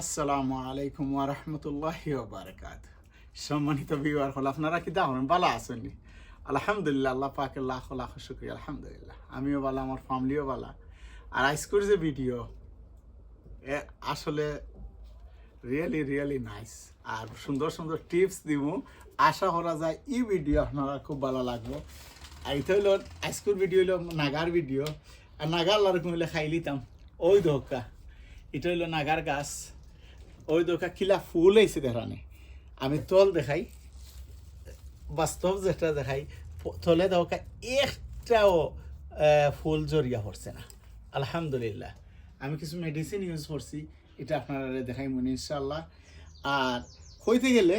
আসসালামু আলাইকুম ওয়া রাহমাতুল্লাহি ওয়া বারাকাত সম্মানিত ভিউয়ার হল আপনারা কি দাহন ভালো আছেন? আলহামদুলিল্লাহ, আল্লাহ পাকের লাখ লাখ শুক্রিয়া, আলহামদুলিল্লাহ। আমিও ভালো, আমার ফ্যামিলিও ভালো। আর আজকের যে ভিডিও এ আসলে রিয়েলি রিয়েলি নাইস আর সুন্দর সুন্দর টিপস দিব আশা করা যায় এই ভিডিও আপনারা খুব ভালো লাগবে। আর এটা হইল আজকের ভিডিও হইল নাগার ভিডিও আর নাগার লারকম হইলে খাই লিতাম। ওই দোকা এটা হইল নাগার গাছ। ওই দোকা কিলা ফুল হয়েছে দেখানে। আমি তল দেখাই, বাস্তব যেটা দেখাই তলে দোকা একটাও ফুল জড়িয়া পড়ছে না। আলহামদুলিল্লাহ। আমি কিছু মেডিসিন ইউজ করছি, এটা আপনারা দেখাই মনে ইনশাল্লাহ আর হইতে গেলে,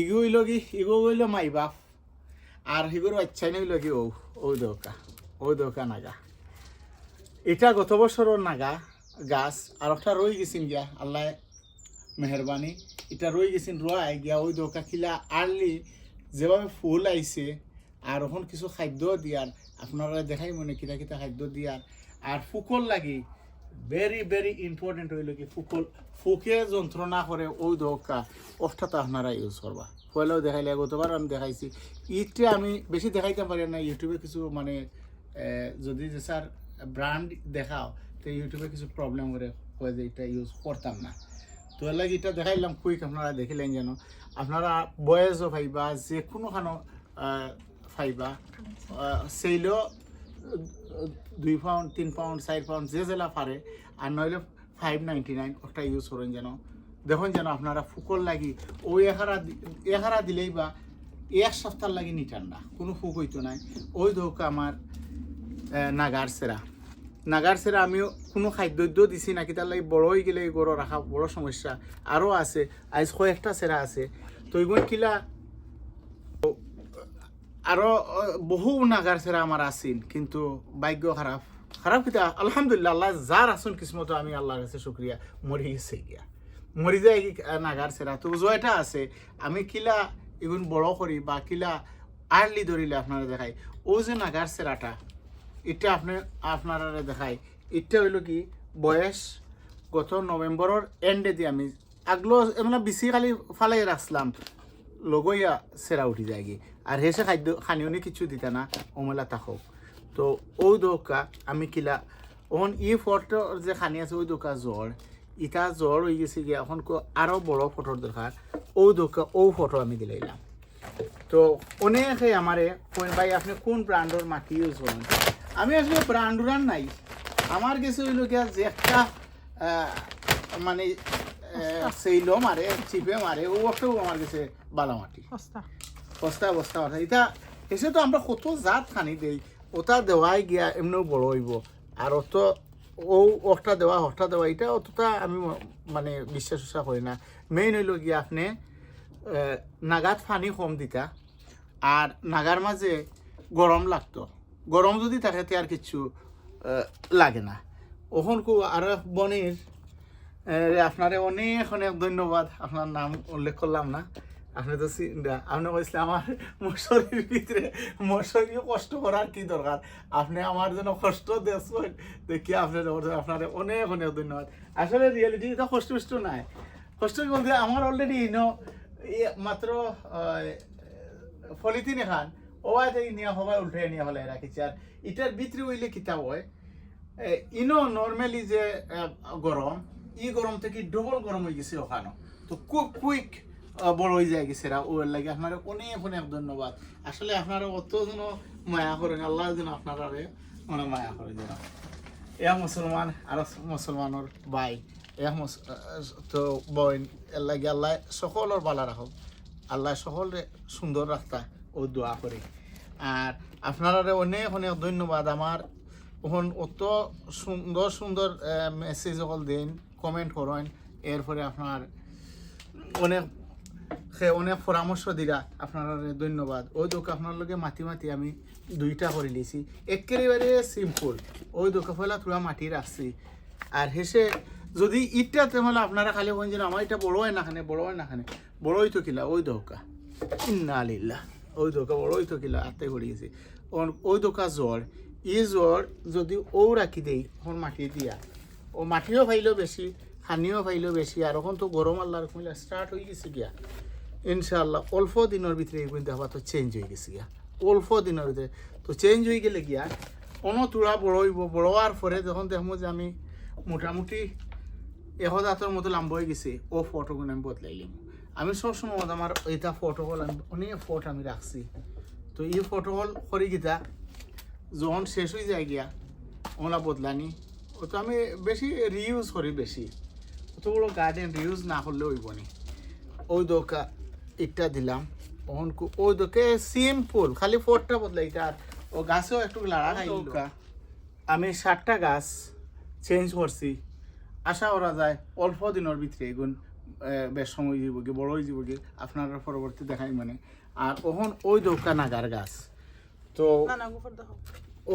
ইগো হইল কি, ইগো হইল মাই বাপ। আর হিগুর বাচ্চাই হইল কি, ও, ওই দোকা ওই দোকা নাগা। এটা গত বছরের নাগা গাছ, আর একটা রয়ে গেছেন গিয়া, আল্লাহ মেহরবানি। এটা রয়ে গেছেন রয় গিয়া ওই দোকা খিলা আর্লি যেভাবে ফুল আইছে আর ওখান কিছু খাদ্য দিয়ার আপনারা দেখাই মনে কিতা কিতা খাদ্য দিয়ার আর ফুকল লাগি ভেরি ভেরি ইম্পর্টেন্ট হইল কি ফুকল, ফুকে যন্ত্রণা করে ওই দোকা অষ্টাটা আপনারা ইউজ করবা পয়লাও দেখাইলে গতবার আমি দেখাইছি। ইটে আমি বেশি দেখাইতে পারি না ইউটিউবে কিছু মানে যদি যে স্যার ব্র্যান্ড দেখাও, তো ইউটিউবে কিছু প্রবলেম করে হয় যে এটা ইউজ করতাম না। তো এটা দেখাইলাম কুইক, আপনারা দেখিলেন যেন। আপনারা বয়সও ফাইবা যে কোনোখানো ফাইবা সেইলেও দুই পাউন্ড, তিন পাউন্ড, চার পাউন্ড, যে জেলা পারে, আর নইলে ফাইভ নাইনটি নাইন ওটা ইউজ করেন যেন। দেখুন যেন আপনারা ফুকর লাগি ওই এখারা দি- এখারা দিলেই বা এক সপ্তাহ লাগি নিটান না, কোনো ফুক হইতো নাই। ওই দৌকা আমার নাগার সেরা। নাগার সেরা আমিও কোনো খাদ্য দিছি নাকি তার লাগে বড় হয়ে গেলে গরু রাখা বড় সমস্যা। আরও আছে আজ কয়েকটা সেরা আছে। তো এগুলো কিলা আরও আহ, বহু নাগার সেরা আমার আছিল কিন্তু ভাগ্য খারাপ খারাপ কিতা আলহামদুলিল্লাহ আল্লাহ যার আসুন কিসমত আমি আল্লাহর কাছে শুক্রিয়া মরি গেছে গিয়া। মরি যায় নাগার সেরা তো জয়টা আছে আমি কিলা এগুন বড় করি বা কিলা আর্লি ধরিলে আপনারা দেখাই ও যে নাগার সেরাটা এটা আপনি আপনারা দেখাই। এটা হইল কি, বয়স গত নভেম্বরের এন্ডে দিয়ে আমি আগলো মানে বেশি খালি ফালাই রাখলাম লগইয়া সেরা উঠি যায় আর হেসে খাদ্য, খানিওনি কিছু দিতা না, অমলা তাকক তো ওই দোকা আমি কিলা ওখন ই ফটো যে খানি আছে ওই দোকা জ্বর ইটা জ্বর হয়ে গেছে গিয়ে এখন কো আরও বড় ফটোর দরকার ও দোকা ও ফটো আমি দিলাইলাম তো অনেকে আমারে ভাই, আপনি কোন ব্র্যান্ডের মাটি ইউজ করেন? আমি আসলে ব্র্যান্ডুরান নাই। আমার কাছে হইল গিয়া যে একটা মানে সেইলো মারে চিপে মারে ও একটাও আমার কাছে বালা মাটি সস্তা বস্তা বস্তা কথা এটা এসে তো আমরা কত জাত খানি দেই ওটা দেওয়াই গিয়া এমনিও বড় হইব। আর অত ও অটা দেওয়া হটা দেওয়া এটা অতটা আমি মানে বিশ্বাস উচ্ছাস করি না। মেইন হইল গিয়া আপনি নাগাত পানি কম দিতা আর নাগার মাঝে গরম লাগতো। গরম যদি থাকে, তে আর কিছু লাগে না। ওখন কো আর বনির আপনারে অনেক অনেক ধন্যবাদ। আপনার নাম উল্লেখ করলাম না। আপনি তো আপনি কইছিলেন আমার মশারির ভিতরে মশারি কষ্ট করার কি দরকার? আপনি আমার জন্য কষ্ট দেখছেন দেখি আপনার আপনার অনেক অনেক ধন্যবাদ। আসলে রিয়েলিটি এটা কষ্ট কষ্ট নাই। কষ্ট বলতে আমার অলরেডি ইনো মাত্র ফলিতিন এখান। ওয়াই নিয়ে হবাই উল্টে নিয়ে হলে রাখিছি আর এটার ভিতরে হইলে কিতাব হয় এ, ইনো নর্মালি যে এ, গরম ই গরম থেকে ডবল গরম হয়ে গেছে ওখানে। তো খুব কুইক বড় হয়ে যায় গেছে ওর লাগে আপনার অনেক অনেক ধন্যবাদ। আসলে আপনারা অত মায়া করেন আল্লাহ যেন আপনারা মানে মায়া করে যেন। এয়া মুসলমান আর মুসলমানের এয়া মুস- তো বইন এর লাগে আল্লাহ সকলের বালা রাখক। আল্লাহ সকলে সুন্দর রাখতা ও দোয়া করে। আর আপনারা অনেক অনেক ধন্যবাদ আমার। ওখান অত সুন্দর সুন্দর মেসেজ সকল দিন কমেন্ট করেন, এরপরে আপনার অনেক, সে অনেক পরামর্শ দিলা আপনারা ধন্যবাদ। ওই দোকা আপনার লগে মাতি মাতি আমি দুইটা করে লিছি একেবারে সিম্পল ওই দোকা ফেলা তোরা মাটি রাখছি আর হেসে, যদি ইটটা তেমন আপনারা খালি বলেন যে আমার এটা বড় হয় না খানে, বড় হয় না খানে বড়ই তো কিলা? ওই দোকা। ইন্না আলিল্লাহ ওই দোকা বড়ই তো কিলা আত্মে পড়ে গেছে। ওই জ্বর ই জ্বর যদি ও রাখি দেই এখন মাটি দিয়া, ও মাটিও পাইলেও বেশি, হানিও পাইলেও বেশি, আর এখন তো গরম আল্লাহর কমিলা স্টার্ট হয়ে গেছে গিয়া। ইনশাআল্লাহ অল্প দিনের ভিতরে এই কিন্তু আবার তো চেঞ্জ হয়ে গেছে গিয়া। অল্প দিনের ভিতরে। তো চেঞ্জ হয়ে গেলে গিয়া কোনো তোরা বড় হইব, বড় পরে যখন দেখব যে আমি মোটামুটি এশ এহদাতর মতো লাম্ব হয়ে গেছে, ও ফটোগুলো আমি বদলাইলাম আমি সবসময় আমার এটা ফটো হল আমি অনেক ফটো আমি রাখছি। তো এই ফটো হল করি গীতা যখন শেষ হয়ে যায় গিয়া ওলা বদলানি। ও তো আমি বেশি রিউজ করি বেশি। অতগুলো গার্ডেন রিউজ না করলে হইব নি। ওই দোকা ইটটা দিলাম। ওহন ওই দোকে সিম্পল খালি ফোরটা বদলাইটা আর ও গাছেও একটু লাড়া খাই আমি ষাটটা গাছ চেঞ্জ করছি। আশা করা যায় অল্প দিনের ভিতরে এগুন আহ, বেশ সময় যাব কি বড় হয়ে যাব আপনারা পরবর্তী দেখাই মানে। আর ওহন ওই দৌকা নাগার গাছ। তো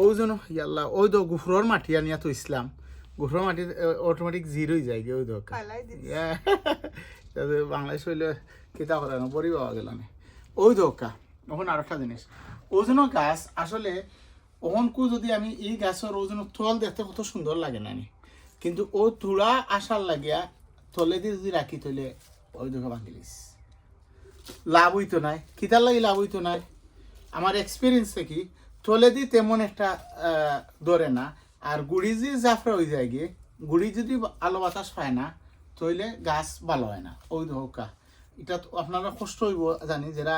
ওই জন্য ইয়াল্লা ওই তো গুফরর মাটি আনিয়া তো ইসলাম। গুফরর মাটি অটোমেটিক জিরোই যায় গিয়ে ওই দৌকা বাংলাদেশ হইলে কিতা করে না পরি পাওয়া গেল না। ওই দৌকা ওখানে আর একটা জিনিস। ওজন গাছ আসলে ওহনকু যদি আমি এই গাছের ওজন তল দেখতে কত সুন্দর লাগে না কিন্তু ও তুড়া আসার লাগিয়া তলে যদি রাখি তলে ওই দোকা ভাঙিলিস লাভ হইতো নাই। কিতার লাগি লাভ হইতো নাই। আমার এক্সপিরিয়েন্স কি, তলে দি তেমন একটা ধরে না। আর গুড়ি যদি জাফরা হয়ে যায় গিয়ে গুড়ি যদি আলো বাতাস পায় না, তইলে গাছ ভালো হয় না। ওই ধোকা এটা তো আপনারা কষ্ট হইব জানি, যারা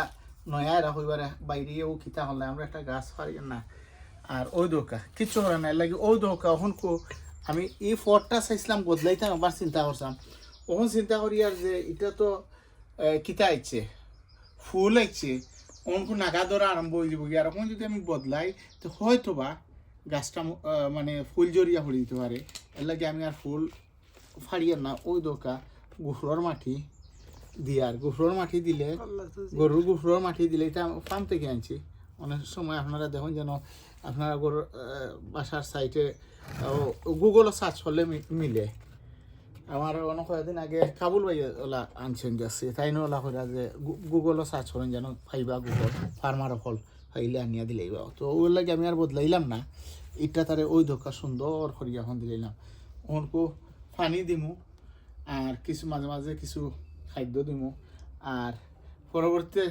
নয়া এরা হইবারে বাইরেও কিতা হলে আমরা একটা গাছ পারি না। আর ওই দোকা কিচ্ছু হয় না। লাগে ওই দোকা এখন আমি এই ফটটা চাইছিলাম বদলাইতাম আবার চিন্তা করছিলাম। ওখন চিন্তা করি আর যে এটা তো কিতা আইছে ফুল আইছে অঙ্ক নাগা ধরা আরম্ভ হয়ে যাব আর এখন যদি আমি বদলাই তো হয়তো বা গাছটা মানে ফুল জড়িয়া পড়ে দিতে পারে এর লাগে আমি আর ফুল ফাড়িয়ে না ওই দোকা গুফরর মাটি দিয়ে আর গুফরর মাটি দিলে গরুর গুফরর মাটি দিলে এটা ফার্ম থেকে আনছি। অনেক সময় আপনারা দেখুন যেন আপনারা গরুর আহ, বাসার সাইটে গুগলও সার্চ করলে মিলে। আমার অনেক কয়েকদিন আগে কাবুল ভাই ওলা আনছেন যাচ্ছে তাই না ওলা করে যে গুগলও সার্চ করেন যেন পাইবা গুগল ফার্মার ফল পাইলে আনিয়া দিলেইবা তো ওর লাগে আমি আর বদলাইলাম না। ইটা তারে ওই ধোকা সুন্দর করিয়া এখন দিলাম ওনকো পানি দিমু, আর কিছু মাঝে মাঝে কিছু খাদ্য দিমু, আর পরবর্তীতে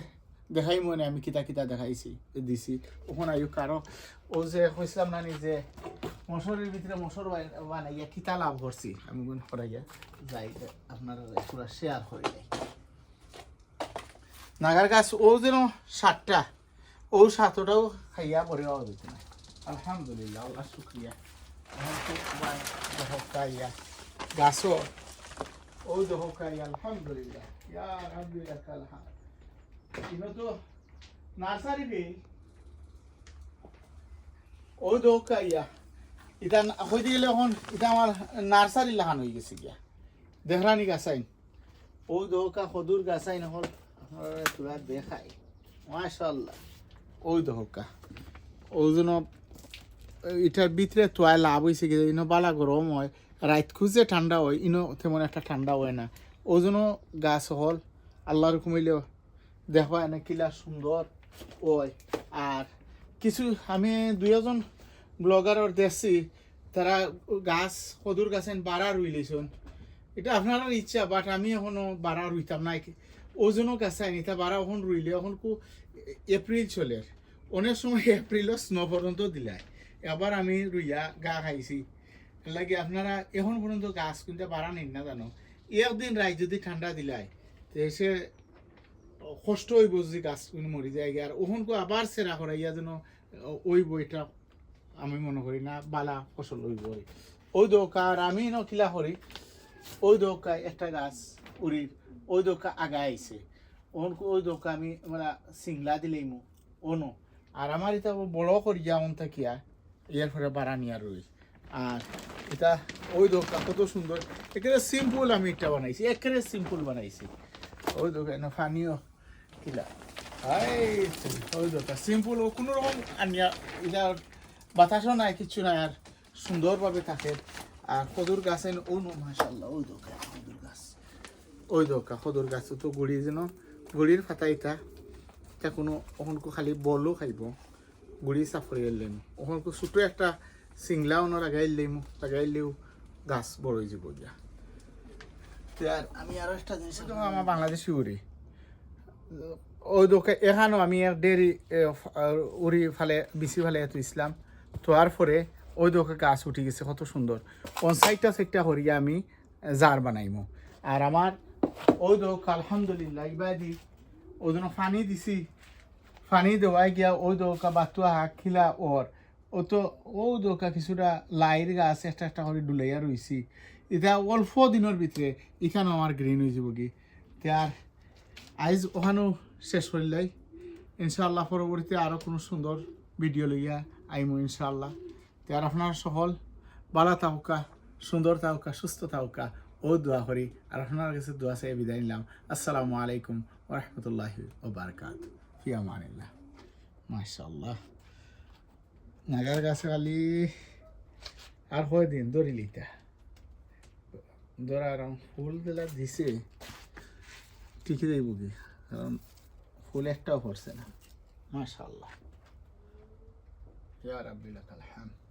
দেখাই মনে আমি কিতা কিতা দেখাইছি, দিছি। ওখানে আয়ু কারও, ও যে কইছিলাম না নি যে মশরের ভিতরে মশর বানাইয়া কিতা লাভ করছি? আমি মনে করা গিয়া যাই আপনারা পুরা শেয়ার করে যাই নাগার গাছ, ও যেন সাতটা, ও সাতটাও খাইয়া পরে পাওয়া যেত না আলহামদুলিল্লাহ, আল্লাহ শুক্রিয়া। ও আলহামদুলিল্লাহ। ও দেখো এটা হইতে গেলে এখন এটা আমার নার্সারি লাগানো হয়ে গেছে গিয়া। দেহরানি গাছাইন। ও দোকা সদুর গাছাইন হল আপনারা তোরা দেখাই। মাশাল্লাহ ওই দোকা ওই জন্য এটার ভিতরে তোয়াই লাভ হয়েছে কি ইনো বালা গরম হয় রাত খুঁজে ঠান্ডা হয়, ইনো তেমন একটা ঠান্ডা হয় না। ওই জন্য গাছ হল আল্লাহর কমিলেও দেখবা এনে কিলা সুন্দর ওই আর কিছু, আমি দুই এজন ব্লগারর দেখছি তারা গাছ, সদুর গাছেন, বাড়া রুইলেছেন এটা আপনার ইচ্ছা বাট আমি এখনও বাড়া রুইতাম না ওজনও গাছ আইনি তা বাড়া এখন রুইলে এখন কু এপ্রিল চলে। অনেক সময় এপ্রিলও স্নো পর্যন্ত দিলায় এবার আমি রুইয়া গা খাইছি। লাগে আপনারা এখন পর্যন্ত গাছ কিন্তু বাড়া নেই না জানো। একদিন রায় যদি ঠান্ডা দিলায় তো সে কষ্ট হইব যদি গাছ মরি যায়। আর ওখানকো আবার সেরা করাইয়া যেন ওই বইটা আমি মনে করি না, বালা ফসল হইব ওই। ওই দোকা আর আমি ন কিলা করি, ওই দোকায় একটা গাছ উড়ির, ওই দোকা আগা আইছে। ওনকো ওই দোকা আমি মানে সিংলা দিলেই মো, ওনো। আর আমার এটা বড় করি যেমন থাকিয়া, ইয়ার ফলে বাড়া নিয়া রই। আর এটা ওই দোকা কত সুন্দর, একেবারে সিম্পল আমি এটা বানাইছি, একেবারে সিম্পল বানাইছি। ওই দোকানে ফানিও কিলা। ওই দোকা সিম্পল ও কোনো রকম আনিয়া এটা বাতাসও নাই কিছু নাই আর সুন্দরভাবে থাকে। আর কদুর গাছের ও নো মাশাল্লাহ ওই দোকা কদুর গাছ। ওই দোকা কদুর গাছ তো গুড়ি যেন গুড়ির ফাতা এটা। এটা কোনো ওখানকো খালি বলও খাইব। গুড়ি সাফরি এলেন। ওখানকো ছোটো একটা সিংলা ওনো লাগাই দিলেই লাগাইলেও গাছ বড় হয়ে যাব গিয়া। আর আমি আরও একটা জিনিস আমার বাংলাদেশি উড়ি। ওই দোকে এখানেও আমি আর উড়ি ফালে বিচি ফালে এত ইসলাম। তোয়ার পরে ওই দোকে গাছ উঠে গেছে, কত সুন্দর। সাইডটা সাইডটা হরিয়া আমি জার বানাইমো। আর আমার, ওই দোক আলহামদুলিল্লাহ, ইবাদি। ওই জন্য পানি দিছি। পানি দেওয়াই গিয়া ওই দোকা বাতুয়া, খিলা, ওর। ও তো ও দোকা কিছুটা লাইর গাছ, একটা একটা করে ডুলাইয়া রইছি। এটা অল্প দিনের ভিতরে, এখানে আমার গ্রিন হয়ে যাব কি আর আইজ ওখানেও শেষ করিলাই ইনশাআল্লাহ পরবর্তীতে আরও কোনো সুন্দর ভিডিও লইয়া আইমো ইনশাআল্লাহ। তার আপনার সকল বালা তাহকা সুন্দর তাহকা সুস্থ তাহকা ও দোয়া করি। আর আপনার কাছে দোয়া চাই বিদায় নিলাম। আসসালামু আলাইকুম ওরহমতুল্লাহি ওবরকাত। ফি আমানিল্লাহ। মাশাআল্লাহ। নাগার গাছে খালি আর হয় দিন দরিলিটা ধরার ফুল দিলা দিছে। ঠিকই দেব কি? কারণ ফুল একটাও পড়ছে না। মাশাআল্লাহ। يا رب لك الحمد.